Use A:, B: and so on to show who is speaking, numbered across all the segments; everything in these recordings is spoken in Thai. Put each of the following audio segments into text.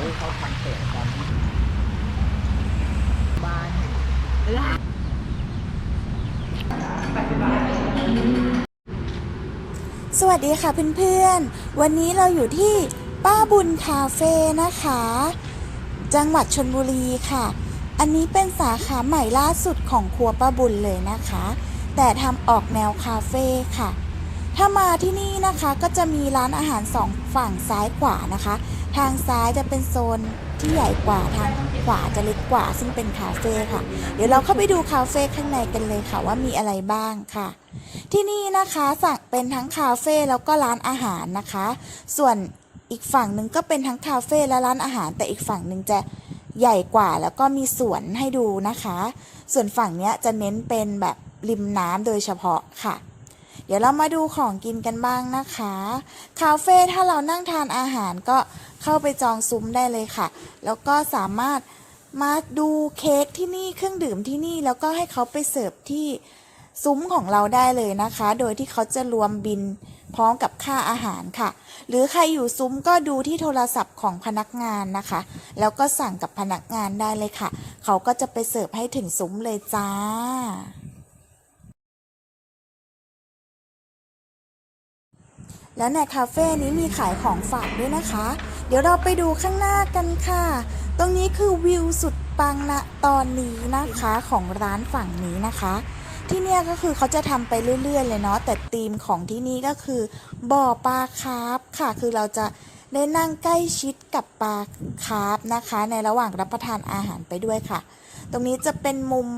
A: เขาทำเปิดตอนที่บ้าน
B: สวัสดีค่ะเพื่อนๆ วันนี้เราอยู่ที่ป้าบุญคาเฟ่นะคะ จังหวัดชนบุรีค่ะ อันนี้เป็นสาขาใหม่ล่าสุดของครัวป้าบุญเลยนะคะ แต่ทำออกแนวคาเฟ่ค่ะถ้ามาที่นี่นะคะก็จะมีร้านอาหารสองฝั่งซ้ายขวานะคะ ทางซ้ายจะเป็นโซนที่ใหญ่กว่าทางขวาจะเล็กกว่า ซึ่งเป็นคาเฟ่ค่ะ เดี๋ยวเราเข้าไปดูคาเฟ่ข้างในกันเลยค่ะว่ามีอะไรบ้างค่ะ ที่นี่นะคะสั่งเป็นทั้งคาเฟ่แล้วก็ร้านอาหารนะคะ ส่วนอีกฝั่งหนึ่งก็เป็นทั้งคาเฟ่และร้านอาหาร แต่อีกฝั่งหนึ่งจะใหญ่กว่าแล้วก็มีสวนให้ดูนะคะ ส่วนฝั่งเนี้ยจะเน้นเป็นแบบริมน้ำโดยเฉพาะค่ะ ดี๋ยวเรามาดูของกินกันบ้างนะคะ คาเฟ่ถ้าเรานั่งทานอาหารก็เข้าไปจองซุ้มได้เลยค่ะ แล้วก็สามารถมาดูเค้กที่นี่เครื่องดื่มที่นี่แล้วก็ให้เขาไปเสิร์ฟที่ซุ้มของเราได้เลยนะคะ โดยที่เขาจะรวมบินพร้อมกับค่าอาหารค่ะ หรือใครอยู่ซุ้มก็ดูที่โทรศัพท์ของพนักงานนะคะ แล้วก็สั่งกับพนักงานได้เลยค่ะ เขาก็จะไปเสิร์ฟให้ถึงซุ้มเลยจ้า แล้วในคาเฟ่นี้มีขายของฝากด้วยนะคะ เดี๋ยวเราไปดูข้างหน้ากันค่ะ ตรงนี้คือวิวสุดปังณตอนนี้นะคะของร้านฝั่งนี้นะคะ ที่เนี่ยก็คือเขาจะทำไปเรื่อย ๆ เลยเนาะแต่ธีมของที่นี่ก็คือ บ่อปลาคาร์ฟค่ะ คือเราจะได้นั่งใกล้ชิดกับปลาคาร์ฟนะคะ ในระหว่างรับประทานอาหารไปด้วยค่ะ ตรงนี้จะเป็นมุม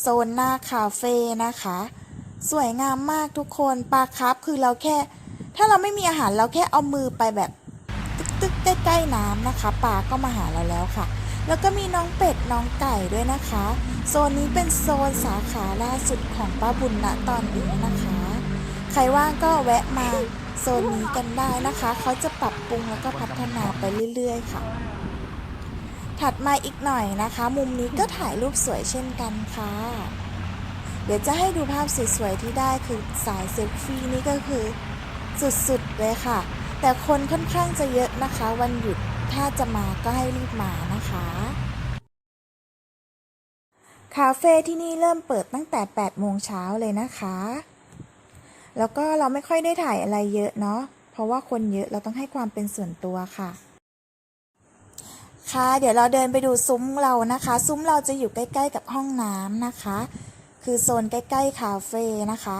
B: โซนหน้าคาเฟ่นะคะ สวยงามมากทุกคนปลาคาร์ฟคือเราแค่ ถ้าเราไม่มีอาหารเราแค่เอามือไปแบบตึกๆใกล้ๆน้ำนะคะปลาก็มาหาเราแล้วค่ะ แล้วก็มีน้องเป็ดน้องไก่ด้วยนะคะ โซนนี้เป็นโซนสาขาล่าสุดของป้าบุญณตอนนี้นะคะ ใครว่างก็แวะมาโซนนี้กันได้นะคะ เขาจะปรับปรุงแล้วก็พัฒนาไปเรื่อย ๆ ค่ะ ถัดมาอีกหน่อยนะคะ มุมนี้ก็ถ่ายรูปสวยเช่นกันค่ะ เดี๋ยวจะให้ดูภาพสวยๆที่ได้คือสายเซลฟี่นี่ก็คือ สุดๆเลยค่ะ แต่คนค่อนข้างจะเยอะนะคะ วันหยุดถ้าจะมาก็ให้รีบมานะคะคาเฟ่ที่นี่เริ่มเปิดตั้งแต่ 8 โมงเช้าเลยนะคะ แล้วก็เราไม่ค่อยได้ถ่ายอะไรเยอะเนาะ เพราะว่าคนเยอะเราต้องให้ความเป็นส่วนตัวค่ะ ค่ะ เดี๋ยวเราเดินไปดูซุ้มเรานะคะ ซุ้มเราจะอยู่ใกล้ ๆ กับห้องน้ำนะคะ คือโซนใกล้ ๆ คาเฟ่นะคะ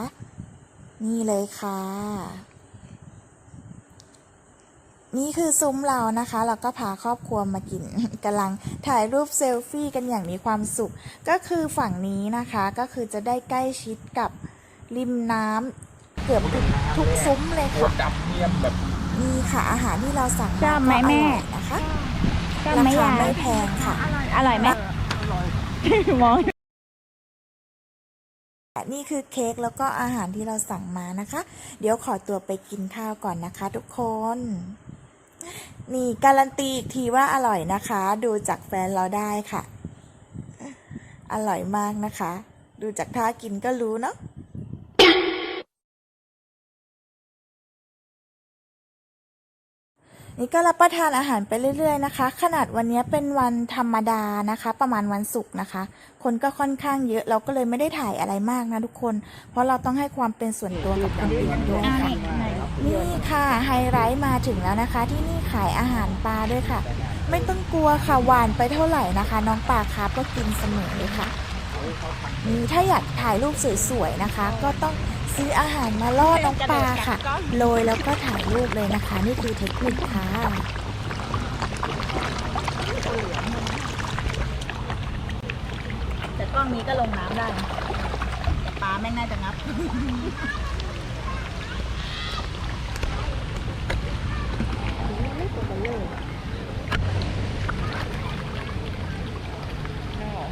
B: นี่เลยค่ะ นี่คือซุ้มเรานะคะ เราก็พาครอบครัวมากินกำลังถ่ายรูปเซลฟี่กันอย่างมีความสุข ก็คือฝั่งนี้นะคะก็คือจะได้ใกล้ชิดกับริมน้ำเกือบทุกทุกซุ้มเลย
A: ขว
B: ค่ะ
A: ดดำเนียมแบบ
B: นี่ค่ะอาหารที่เราสั่ง
C: ชอบไหม
B: ก็อ
C: แม่
B: ร่อยนะคะ
C: ชอบ
B: รา
C: ไหม
B: คายา
C: ย
B: ไม่แพงค่ะ
C: อร่อยไหมมอง
B: นี่คือเค้กแล้วก็อาหารที่เราสั่งมานะคะ เดี๋ยวขอตัวไปกินข้าวก่อนนะคะทุกคน นี่การันตีอีกทีว่าอร่อยนะคะ ดูจากแฟนเราได้ค่ะ อร่อยมากนะคะ ดูจากท่ากินก็รู้เนาะนี่ก็รับประทานอาหารไปเรื่อย ๆ นะคะ ขนาดวันนี้เป็นวันธรรมดานะคะ ประมาณวันศุกร์นะคะ คนก็ค่อนข้างเยอะเราก็เลยไม่ได้ถ่ายอะไรมากนะทุกคน เพราะเราต้องให้ความเป็นส่วนตัวกับคนอื่นด้วยค่ะ นี่ค่ะไฮไลท์มาถึงแล้วนะคะ ที่นี่ขายอาหารปลาด้วยค่ะ ไม่ต้องกลัวค่ะหวานไปเท่าไหร่นะคะ น้องปลาคาร์ฟก็กินเสมอเลยค่ะนี่ถ้าอยากถ่ายรูปสวยๆนะคะ ก็ต้องซื้ออาหารมาล่อน้องปลาค่ะโรยแล้วก็ถ่ายรูปเลยนะคะ นี่คือเทคนิคค่ะ
C: แต่กล้องนี้ก็ลงน้ำได้ปลาแม่งน่าจะงับ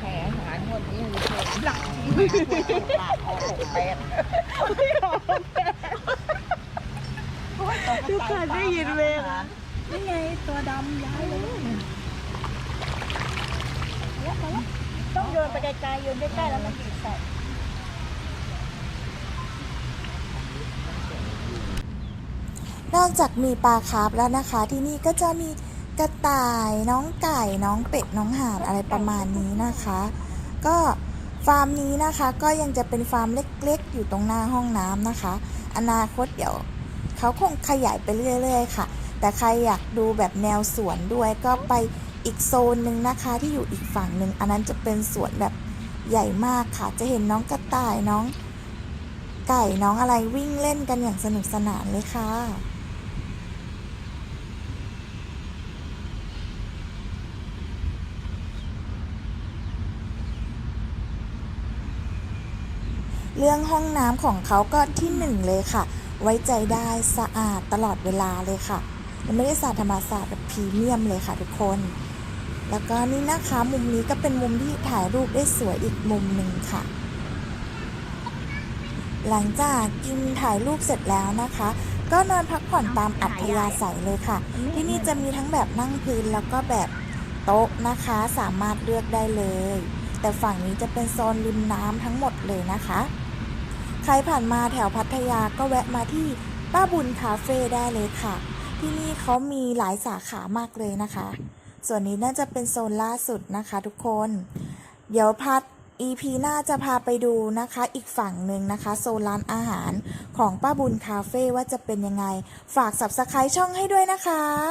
A: แห่อาหารงวดนี้มีเพิ่มหลัก ปากคอหกแปด
C: ทุกคนได้ยินเวลานี่ไงตัวดำย้ายเลยต้องโยนไปไกลๆโยนใกล้ๆแล้วมันติดใส่
B: นอกจากมีปลาคาร์ฟแล้วนะคะ ที่นี่ก็จะมีกระต่ายน้องไก่น้องเป็ดน้องห่านอะไรประมาณนี้นะคะ ก็ ฟาร์มนี้นะคะก็ยังจะเป็นฟาร์มเล็กๆ อยู่ตรงหน้าห้องน้ำนะคะ อนาคตเดี๋ยวเขาคงขยายไปเรื่อยๆ ค่ะ แต่ใครอยากดูแบบแนวสวนด้วยก็ไปอีกโซนหนึ่งนะคะที่อยู่อีกฝั่งหนึ่งอันนั้นจะเป็นสวนแบบใหญ่มากค่ะ จะเห็นน้องกระต่ายน้องไก่น้องอะไรวิ่งเล่นกันอย่างสนุกสนานเลยค่ะ เรื่องห้องน้ำของเขาก็ที่หนึ่งเลยค่ะ ไว้ใจได้สะอาดตลอดเวลาเลยค่ะไม่ได้สาดธรรมศาสตร์แบบพรีเมียมเลยค่ะทุกคน แล้วก็นี่นะคะมุมนี้ก็เป็นมุมที่ถ่ายรูปได้สวยอีกมุมหนึ่งค่ะ หลังจากกินถ่ายรูปเสร็จแล้วนะคะ ก็นอนพักผ่อนตามอัธยาศัยเลยค่ะ ที่นี่จะมีทั้งแบบนั่งพื้นแล้วก็แบบโต๊ะนะคะสามารถเลือกได้เลย แต่ฝั่งนี้จะเป็นโซนริมน้ำทั้งหมดเลยนะคะ ใครผ่านมาแถวพัทยาก็แวะมาที่ป้าบุญคาเฟ่ได้เลยค่ะ ที่นี่เขามีหลายสาขามากเลยนะคะ ส่วนนี้น่าจะเป็นโซนล่าสุดนะคะทุกคน เดี๋ยวพัด EP หน้าจะพาไปดูนะคะอีกฝั่งหนึ่งนะคะ โซนร้านอาหารของป้าบุญคาเฟ่ว่าจะเป็นยังไง ฝาก subscribe ช่องให้ด้วยนะคะ